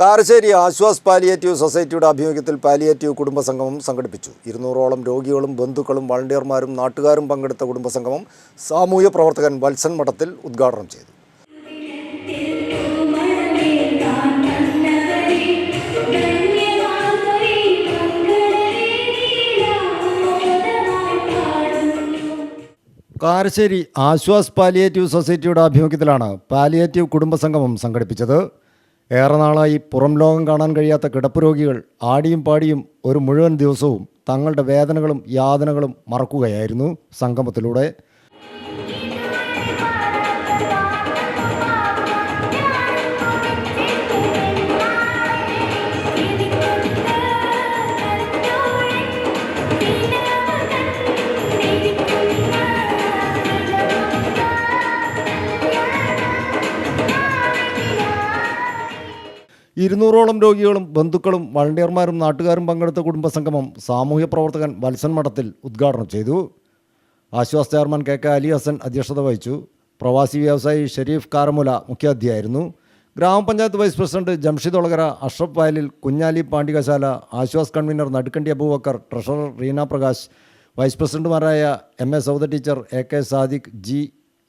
Karassery Aswas palliative സൊസൈറ്റിയുടെ ആഭിമുഖ്യത്തിൽ palliative കുടുംബസംഗമം സംഘടിപ്പിച്ചു. ഇരുന്നൂറോളം രോഗികളും ബന്ധുക്കളും വളണ്ടിയർമാരും നാട്ടുകാരും പങ്കെടുത്ത കുടുംബസംഗമം സാമൂഹ്യ പ്രവർത്തകൻ വത്സൻ മഠത്തിൽ ഉദ്ഘാടനം ചെയ്തു. കാരശ്ശേരി ആശ്വാസ് പാലിയേറ്റീവ് സൊസൈറ്റിയുടെ ആഭിമുഖ്യത്തിലാണ് പാലിയേറ്റീവ് കുടുംബസംഗമം സംഘടിപ്പിച്ചത്. ഏറെ നാളായി പുറം ലോകം കാണാൻ കഴിയാത്ത കിടപ്പ് രോഗികൾ ആടിയും പാടിയും ഒരു മുഴുവൻ ദിവസവും തങ്ങളുടെ വേദനകളും യാതനകളും മറക്കുകയായിരുന്നു സംഗമത്തിലൂടെ. ഇരുന്നൂറോളം രോഗികളും ബന്ധുക്കളും വളണ്ടിയർമാരും നാട്ടുകാരും പങ്കെടുത്ത കുടുംബസംഗമം സാമൂഹ്യ പ്രവർത്തകൻ വത്സൻ മഠത്തിൽ ഉദ്ഘാടനം ചെയ്തു. Aswas chairman K K Ali Hassan അധ്യക്ഷത വഹിച്ചു. പ്രവാസി വ്യവസായി ഷെരീഫ് കാരമുല മുഖ്യാതിഥിയായിരുന്നു. ഗ്രാമപഞ്ചായത്ത് vice president Jamshid Olakara Ashraf Vayalil Kunhali Pandikashala Aswas convener Nadukkandi Abubakar treasurer Reena Prakash vice പ്രസിഡന്റുമാരായ M A Sauda teacher A K Sadiq G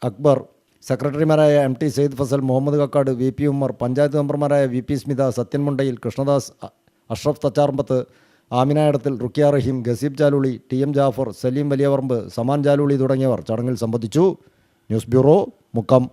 Akbar സെക്രട്ടറിമാരായ M T Sayed Fazal Muhammad Kakkad V P Ummer panchayat മെമ്പർമാരായ V P Smitha Sathyan Mundayil Krishnadas Ashraf Thacharambath ആമിനായിടത്തിൽ Rukhiya റഹീം Gazeeb Jaluli T M Jafar Salim Valiyavarmb Saman Jaluli തുടങ്ങിയവർ ചടങ്ങിൽ സംബന്ധിച്ചു. News bureau Mukkam.